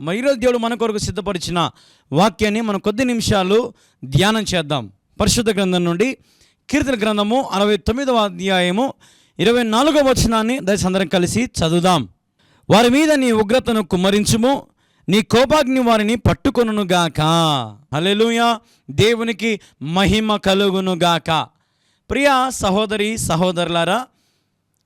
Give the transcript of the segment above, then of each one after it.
మరి ఈరోజు దేవుడు మన కొరకు సిద్ధపరిచిన వాక్యాన్ని మనం కొద్ది నిమిషాలు ధ్యానం చేద్దాం. పరిశుద్ధ గ్రంథం నుండి కీర్తన గ్రంథము అరవై తొమ్మిదవ అధ్యాయము ఇరవై నాలుగవ వచనాన్ని దయచేసి అందరం కలిసి చదువుదాం. వారి మీద నీ ఉగ్రతను కుమ్మరించుము నీ కోపాగ్ని వారిని పట్టుకొనుగాక హల్లెలూయా! దేవునికి మహిమ కలుగునుగాక ప్రియ సహోదరి సహోదరులారా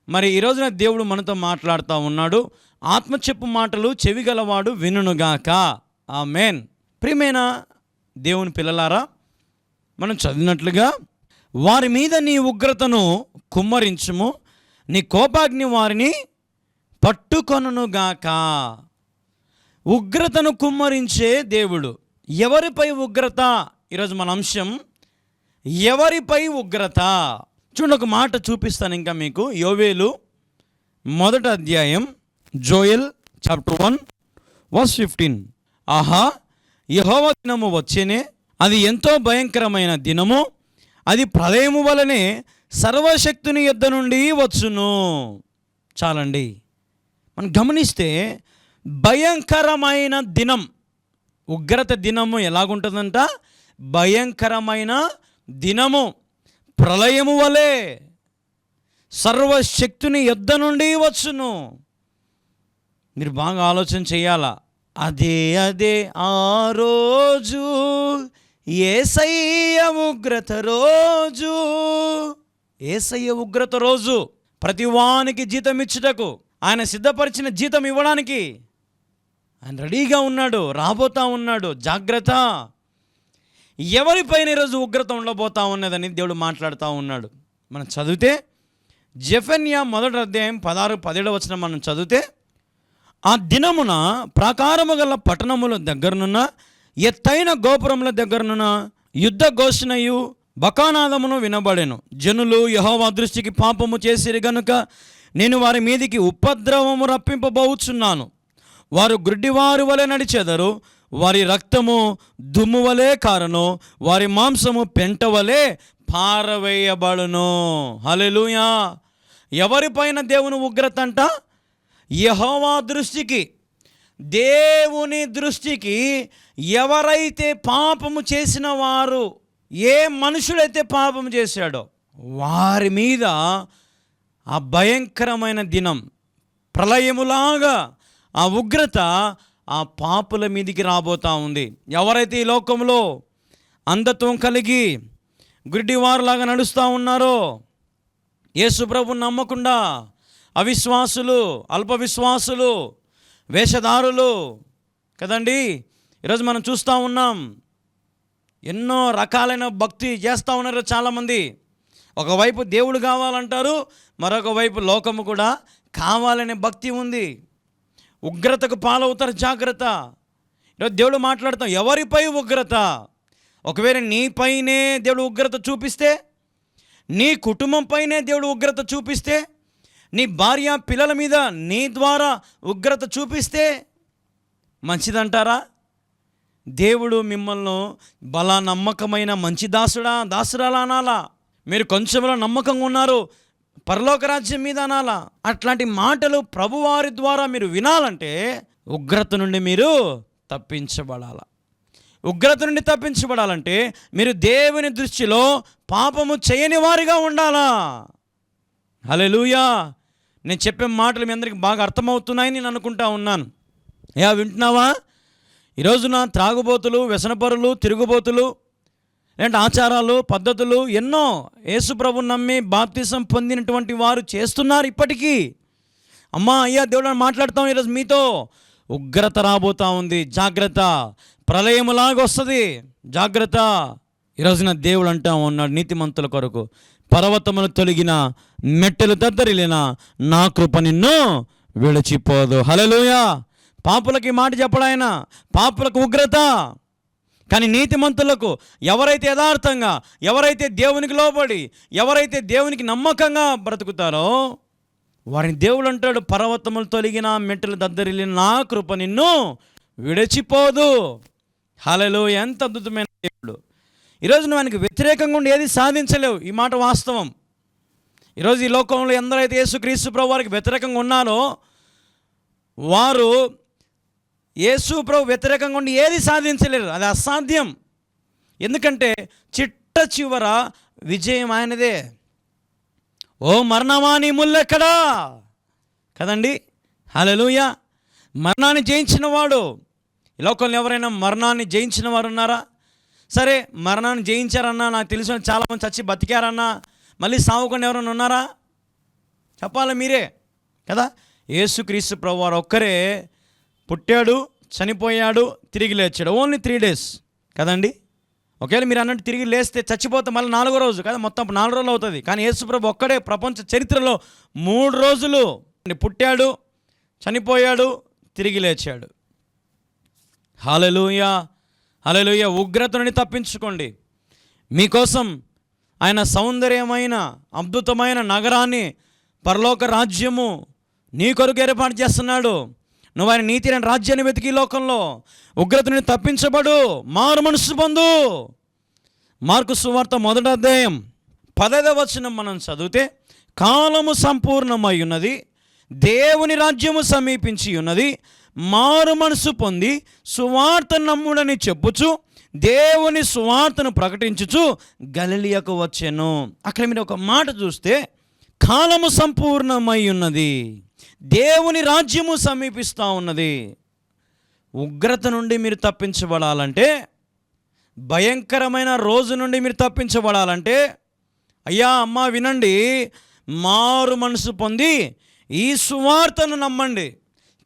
మరి ఈ రోజున దేవుడు మనతో మాట్లాడుతూ ఉన్నాడు. ఆత్మ చెప్పు మాటలు చెవిగలవాడు వినుగాక ఆ మేన్ ప్రియమైన దేవుని పిల్లలారా మనం చదివినట్లుగా వారి మీద నీ ఉగ్రతను కుమ్మరించుము నీ కోపాగ్ని వారిని పట్టుకొనుగాక ఉగ్రతను కుమ్మరించే దేవుడు ఎవరిపై ఉగ్రత? ఈరోజు మన అంశం ఎవరిపై ఉగ్రత? చూడండి ఒక మాట చూపిస్తాను ఇంకా మీకు. యోవేలు మొదట అధ్యాయం Joel chapter one verse fifteen. ఆహా యహోవ దినము వచ్చేనే అది ఎంతో భయంకరమైన దినము అది ప్రళయము వలనే సర్వశక్తుని యుద్ధ నుండి వచ్చును. చాలండి. మనం గమనిస్తే భయంకరమైన దినం ఉగ్రత దినము ఎలాగుంటుందంట? భయంకరమైన దినము ప్రళయము వలె సర్వశక్తుని యుద్ధ నుండి వచ్చును. మీరు బాగా ఆలోచన చేయాలా? అదే అదే ఆ రోజు ఏసయ్య ఉగ్రత రోజు. ఏసయ్య ఉగ్రత రోజు ప్రతి వానికి జీతం ఇచ్చుటకు ఆయన సిద్ధపరిచిన జీతం ఇవ్వడానికి. ఆయన రెడీగా ఉన్నాడు రాబోతా ఉన్నాడు జాగ్రత్త. ఎవరిపైన ఈరోజు ఉగ్రత ఉండబోతా ఉన్నదని దేవుడు మాట్లాడుతూ ఉన్నాడు. మనం చదివితే జెఫెన్యా మొదటి అధ్యాయం పదహారు పదిహేడు వచ్చిన మనం చదివితే ఆ దినమున ప్రాకారము గల పట్టణముల దగ్గరనున్న ఎత్తైన గోపురముల దగ్గరనున్న యుద్ధ ఘోషణయు బకానాదమును వినబడెను. జనులు యహోవా దృష్టికి పాపము చేసిరి గనుక నేను వారి మీదికి ఉపద్రవము రప్పింపబోచున్నాను. వారు గుడ్డివారు వలె నడిచెదరు వారి రక్తము దుమ్ము వలె కారను వారి మాంసము పెంట వలె పారవేయబడును. హలెలుయా ఎవరిపైన దేవుని ఉగ్రత అంట? యహోవా దృష్టికి దేవుని దృష్టికి ఎవరైతే పాపము చేసిన వారు ఏ మనుషుడైతే పాపం చేశాడో వారి మీద ఆ భయంకరమైన దినం ప్రళయములాగా ఆ ఉగ్రత ఆ పాపుల మీదికి రాబోతా ఉంది. ఎవరైతే ఈ లోకంలో అంధత్వం కలిగి గుడ్డివారులాగా నడుస్తూ ఉన్నారో యేసుప్రభు నమ్మకుండా అవిశ్వాసులు అల్ప విశ్వాసులు వేషధారులు కదండి? ఈరోజు మనం చూస్తూ ఉన్నాం ఎన్నో రకాలైన భక్తి చేస్తూ ఉన్నారు చాలామంది. ఒకవైపు దేవుడు కావాలంటారు మరొక వైపు లోకము కూడా కావాలనే భక్తి ఉంది. ఉగ్రతకు పాలవుతారు జాగ్రత్త. ఈరోజు దేవుడు మాట్లాడతాం ఎవరిపై ఉగ్రత? ఒకవేళ నీపైనే దేవుడు ఉగ్రత చూపిస్తే నీ కుటుంబంపైనే దేవుడు ఉగ్రత చూపిస్తే నీ భార్య పిల్లల మీద నీ ద్వారా ఉగ్రత చూపిస్తే మంచిదంటారా? దేవుడు మిమ్మల్ని బలా నమ్మకమైన మంచి దాసుడా దాసురాలా అనాలా? మీరు కొంచెంలో నమ్మకంగా ఉన్నారు పరలోక రాజ్యం మీద అనాలా? అట్లాంటి మాటలు ప్రభువారి ద్వారా మీరు వినాలంటే ఉగ్రత నుండి మీరు తప్పించబడాల. ఉగ్రత నుండి తప్పించబడాలంటే మీరు దేవుని దృష్టిలో పాపము చేయని వారిగా ఉండాలా? హలెలూయా నేను చెప్పే మాటలు మీ అందరికి బాగా అర్థమవుతున్నాయని నేను అనుకుంటా ఉన్నాను. యా వింటున్నావా? ఈరోజున త్రాగుబోతులు వ్యసనపరులు తిరుగుబోతులు లేదంటే ఆచారాలు పద్ధతులు ఎన్నో యేసుప్రభు నమ్మి బాప్తిసం పొందినటువంటి వారు చేస్తున్నారు ఇప్పటికీ. అమ్మా అయ్యా దేవుడు మాట్లాడతాం ఈరోజు మీతో. ఉగ్రత రాబోతా ఉంది. జాగ్రత్త. ప్రళయములాగా వస్తుంది జాగ్రత్త ఈరోజున దేవుడు అంటా ఉన్నాడు నీతిమంతుల కొరకు. పర్వతములు తొలగిన మెట్టెలు దద్దరిలిన నా కృప నిన్ను విడిచిపోదు. హలలుయా పాపులకి మాట చెప్పడాయన పాపులకు ఉగ్రత. కానీ నీతిమంతులకు ఎవరైతే యథార్థంగా ఎవరైతే దేవునికి లోబడి ఎవరైతే దేవునికి నమ్మకంగా బ్రతుకుతారో వారిని దేవుడు అంటాడు పర్వతములు తొలగిన మెట్టలు దద్దరిల్లిన నా కృప నిన్ను విడిచిపోదు. హలలో ఎంత అద్భుతమైన ఈరోజు నువ్వు ఆయనకు వ్యతిరేకంగా ఉండి ఏది సాధించలేవు. ఈ మాట వాస్తవం. ఈరోజు ఈ లోకంలో ఎందరైతే యేసుక్రీస్తు ప్రభు వారికి వ్యతిరేకంగా ఉన్నారో వారు యేసు ప్రభు వ్యతిరేకంగా ఉండి ఏది సాధించలేరు. అది అసాధ్యం. ఎందుకంటే చిట్ట చివర విజయం ఆయనదే. ఓ మరణమా నీ ముల్లెక్కడా? కదండి? హలలుయ మరణాన్ని జయించిన వాడు ఈ లోకంలో ఎవరైనా మరణాన్ని జయించిన వారు ఉన్నారా సరే మరణాన్ని జయించారన్నా నాకు తెలిసిన చాలామంది చచ్చి బతికారన్నా మళ్ళీ సావుకుండా ఎవరైనా ఉన్నారా? చెప్పాలి మీరే? కదా? యేసుక్రీస్తు ప్రభు వారు ఒక్కరే పుట్టాడు చనిపోయాడు తిరిగి లేచాడు. Only three days. కదండి? ఒకవేళ మీరు అన్నట్టు తిరిగి లేస్తే చచ్చిపోతే మళ్ళీ నాలుగో రోజు. కదా? మొత్తం నాలుగు రోజులు అవుతుంది. కానీ యేసుప్రభు ఒక్కడే ప్రపంచ చరిత్రలో మూడు రోజులు పుట్టాడు చనిపోయాడు తిరిగి లేచాడు. హాలలుయా అలలోయ ఉగ్రత నుండి తప్పించుకోండి. మీకోసం ఆయన సౌందర్యమైన అద్భుతమైన నగరాన్ని పరలోక రాజ్యము నీ కొరకు ఏర్పాటు చేస్తున్నాడు. నువ్వు ఆయన నీతి రాజ్యాన్ని వెతికి లోకంలో. ఉగ్రత నుండి తప్పించబడు మారు మనసు పొందు. మార్కు సువార్త మొదటి అధ్యాయం పదవ వచనం మనం చదివితే కాలము సంపూర్ణమై ఉన్నది దేవుని రాజ్యము సమీపించి ఉన్నది మారు మనసు పొంది సువార్త నమ్ముడని చెప్పుచు దేవుని సువార్తను ప్రకటించుచు గలిలియకు వచ్చాను. అక్కడ మీరు ఒక మాట చూస్తే కాలము సంపూర్ణమై ఉన్నది. దేవుని రాజ్యము సమీపిస్తూ ఉన్నది. ఉగ్రత నుండి మీరు తప్పించబడాలంటే భయంకరమైన రోజు నుండి మీరు తప్పించబడాలంటే అయ్యా అమ్మ వినండి. మారు మనసు పొంది ఈ సువార్తను నమ్మండి.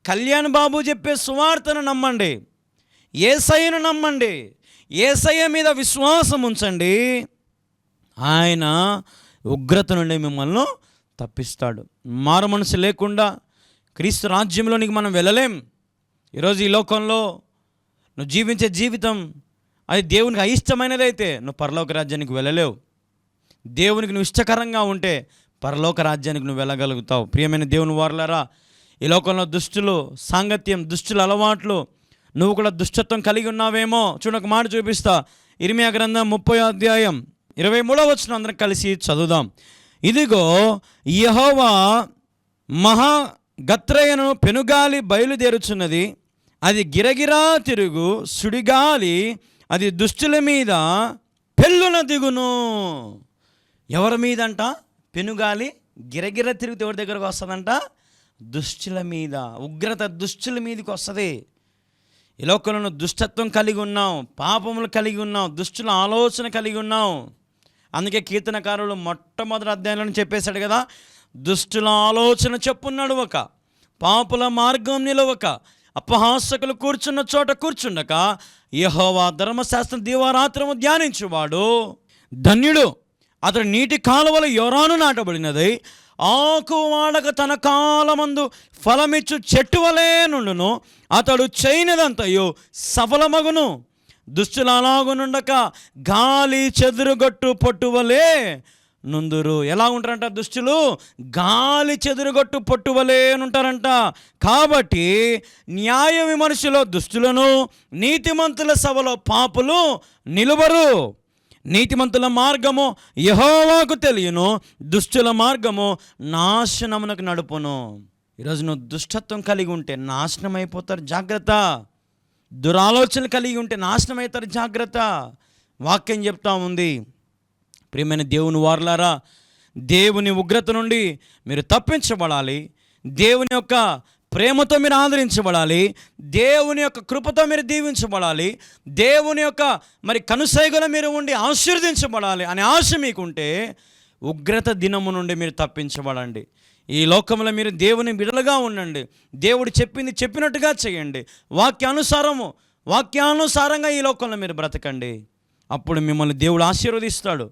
కళ్యాణ్ బాబు చెప్పే సువార్తను నమ్మండి ఏసయ్యను నమ్మండి ఏసయ్య మీద విశ్వాసం ఉంచండి ఆయన ఉగ్రత నుండి మిమ్మల్ని తప్పిస్తాడు. మారు మనసు లేకుండా క్రీస్తు రాజ్యంలోనికి మనం వెళ్ళలేం. ఈరోజు ఈ లోకంలో నువ్వు జీవించే జీవితం అది దేవునికి అయిష్టమైనదైతే నువ్వు పరలోక రాజ్యానికి వెళ్ళలేవు. దేవునికి నువ్వు ఇష్టకరంగా ఉంటే పరలోక రాజ్యానికి నువ్వు వెళ్ళగలుగుతావు. ప్రియమైన దేవుని వారులారా ఈ లోకంలో దుష్టులు సాంగత్యం దుష్టుల అలవాట్లు నువ్వు కూడా దుష్టత్వం కలిగి ఉన్నావేమో? చూడొక మాట చూపిస్తా. ఇరిమియా గ్రంథం ముప్పై అధ్యాయం ఇరవై మూడవ వచ్చిన అందరం కలిసి చదువుదాం. ఇదిగో యహోవా మహా గత్రయను పెనుగాలి బయలుదేరుచున్నది. అది గిరగిరా తిరుగు సుడిగాలి అది దుష్టుల మీద పెళ్ళున దిగును. ఎవరి మీదంట? పెనుగాలి గిరగిర తిరిగితే ఎవరి దగ్గరకు వస్తుందంట? దుష్టుల మీద ఉగ్రత దుష్టుల మీదకి వస్తుంది. ఈ లోకంలో దుష్టత్వం కలిగి ఉన్నాం పాపములు కలిగి ఉన్నాం దుష్టుల ఆలోచన కలిగి ఉన్నాం. అందుకే కీర్తనకారులు మొట్టమొదటి అధ్యాయంలో చెప్పేశాడు కదా దుష్టుల ఆలోచన చెప్పున్నాడు ఒక పాపుల మార్గం నిలవక అపహాసకులు కూర్చున్న చోట కూర్చుండక యహోవా ధర్మశాస్త్రం దీవారాత్రము ధ్యానించువాడు. ధన్యుడు అతడు నీటి కాలువల యొరాను నాటబడినది ఆకు వాడక తన కాలమందు ఫలమిచ్చు చెట్టు వలే నుండును అతడు చేయనిదంతయు సఫలమగును. దుష్టులు అలాగునుండక గాలి చెదురుగొట్టు పొట్టువలే నుందురు. ఎలా ఉంటారంట దుష్టులు? గాలి చెదురుగొట్టు పొట్టువలే ఉంటారంట కాబట్టి న్యాయ విమర్శలో దుష్టులను నీతిమంతుల సభలో పాపులు నిలువరు. నీతిమంతుల మార్గము యహోవాకు తెలియను దుష్టుల మార్గము నాశనమునకు నడుపును. ఈరోజు నువ్వు దుష్టత్వం కలిగి ఉంటే నాశనం అయిపోతారు జాగ్రత్త. దురాలోచనలు కలిగి ఉంటే నాశనం అవుతారు జాగ్రత్త. వాక్యం చెప్తా ఉంది. ప్రియమైన దేవుని వారలారా దేవుని ఉగ్రత నుండి మీరు తప్పించబడాలి. దేవుని యొక్క ప్రేమతో మీరు ఆదరించబడాలి దేవుని యొక్క కృపతో మీరు దీవించబడాలి దేవుని యొక్క మరి కనుసైగల మీరు ఉండి ఆశీర్వదించబడాలి అనే ఆశ మీకుంటే ఉగ్రత దినము నుండి మీరు తప్పించబడండి. ఈ లోకంలో మీరు దేవుని బిడలుగా ఉండండి. దేవుడు చెప్పింది చెప్పినట్టుగా చేయండి. వాక్యానుసారము వాక్యానుసారంగా ఈ లోకంలో మీరు బ్రతకండి. అప్పుడు మిమ్మల్ని దేవుడు ఆశీర్వదిస్తాడు.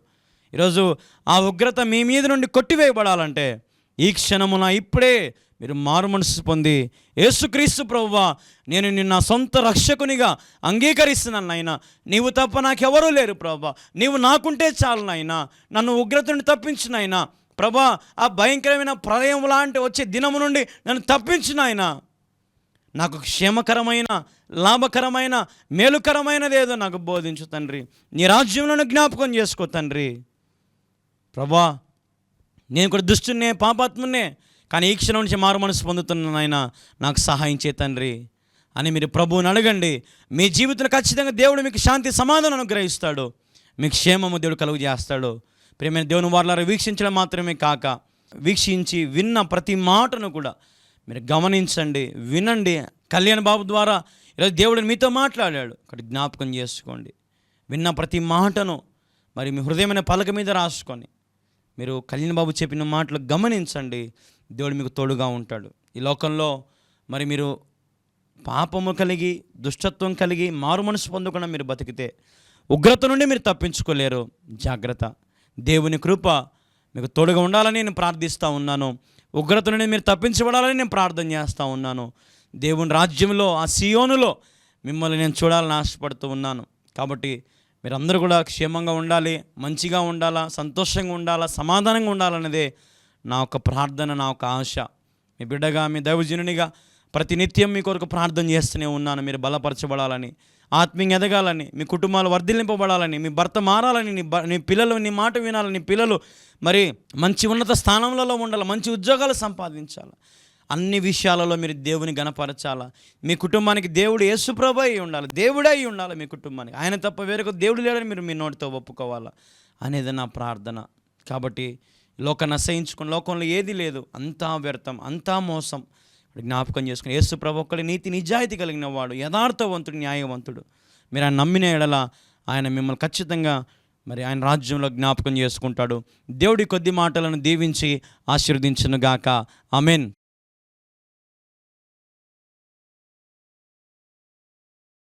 ఈరోజు ఆ ఉగ్రత మీ మీద నుండి కొట్టివేయబడాలంటే ఈ క్షణమున ఇప్పుడే మీరు మారు మనసు పొంది యేసుక్రీస్తు ప్రవ్వా నేను నిన్న సొంత రక్షకునిగా అంగీకరిస్తున్నాను నాయన. నీవు తప్ప నాకెవరూ లేరు ప్రభా నీవు నాకుంటే చాలు నాయన. నన్ను ఉగ్రతను తప్పించినాయన ప్రభా ఆ భయంకరమైన ప్రళయం లాంటి వచ్చే దినము నుండి నన్ను తప్పించినాయన నాకు క్షేమకరమైన లాభకరమైన మేలుకరమైనది ఏదో నాకు బోధించు తండ్రి. నీ రాజ్యంలో జ్ఞాపకం చేసుకో తండ్రి. ప్రభా నేను కూడా దుష్టున్నే పాపాత్మున్నే కానీ ఈ క్షణం నుంచి మారు మనసు పొందుతున్నాను నాయన నాకు సహాయం చే తండ్రి అని మీరు ప్రభువుని అడగండి. మీ జీవితంలో ఖచ్చితంగా దేవుడు మీకు శాంతి సమాధానం అనుగ్రహిస్తాడు. మీకు క్షేమము దేవుడు కలుగు చేస్తాడు. ప్రేమైన దేవుని వారులారా వీక్షించడం మాత్రమే కాక వీక్షించి విన్న ప్రతి మాటను కూడా మీరు గమనించండి వినండి. కళ్యాణ్ బాబు ద్వారా ఈరోజు దేవుడు మీతో మాట్లాడాడు. ఒకటి జ్ఞాపకం చేసుకోండి. విన్న ప్రతి మాటను మరి మీ హృదయమైన పలక మీద రాసుకొని మీరు కళ్యాణ్ బాబు చెప్పిన మాటలు గమనించండి. దేవుడు మీకు తోడుగా ఉంటాడు. ఈ లోకంలో మరి మీరు పాపము కలిగి దుష్టత్వం కలిగి మారు మనసు పొందకుండా మీరు బతికితే ఉగ్రత నుండి మీరు తప్పించుకోలేరు. జాగ్రత్త. దేవుని కృప మీకు తోడుగా ఉండాలని నేను ప్రార్థిస్తూ ఉన్నాను. ఉగ్రత నుండి మీరు తప్పించబడాలని నేను ప్రార్థన చేస్తూ ఉన్నాను. దేవుని రాజ్యంలో ఆ సియోనులో మిమ్మల్ని నేను చూడాలని ఆశపడుతూ ఉన్నాను. కాబట్టి మీరందరూ కూడా క్షేమంగా ఉండాలి మంచిగా ఉండాలా సంతోషంగా ఉండాలా సమాధానంగా ఉండాలన్నదే నా యొక్క ప్రార్థన నా ఒక ఆశ. మీ బిడ్డగా మీ దైవజనునిగా ప్రతినిత్యం మీ కొరకు ప్రార్థన చేస్తూనే ఉన్నాను. మీరు బలపరచబడాలని ఆత్మీయ ఎదగాలని మీ కుటుంబాలు వర్ధిల్లింపబడాలని మీ భర్త మారాలని నీ నీ పిల్లలు నీ మాట వినాలని నీ పిల్లలు మరి మంచి ఉన్నత స్థానంలో ఉండాలి మంచి ఉద్యోగాలు సంపాదించాలి. అన్ని విషయాలలో మీరు దేవుని గణపరచాలా? మీ కుటుంబానికి దేవుడు యేసుప్రభు అయి ఉండాలి దేవుడే అయి ఉండాలి మీ కుటుంబానికి. ఆయన తప్ప వేరొక దేవుడు లేడని మీరు మీ నోటితో ఒప్పుకోవాలా? అనేది నా ప్రార్థన. కాబట్టి లోకాన్ని అసహించుకుని లోకంలో ఏది లేదు. అంతా వ్యర్థం అంతా మోసం. జ్ఞాపకం చేసుకుని యేసు ప్రభు ఒక్కడి నీతి నిజాయితీ కలిగిన వాడు యథార్థవంతుడు న్యాయవంతుడు. మీరు ఆయన నమ్మిన ఎడల ఆయన మిమ్మల్ని ఖచ్చితంగా మరి ఆయన రాజ్యంలో జ్ఞాపకం చేసుకుంటాడు. దేవుడి కొద్ది మాటలను దీవించి ఆశీర్వదించును గాక అమెన్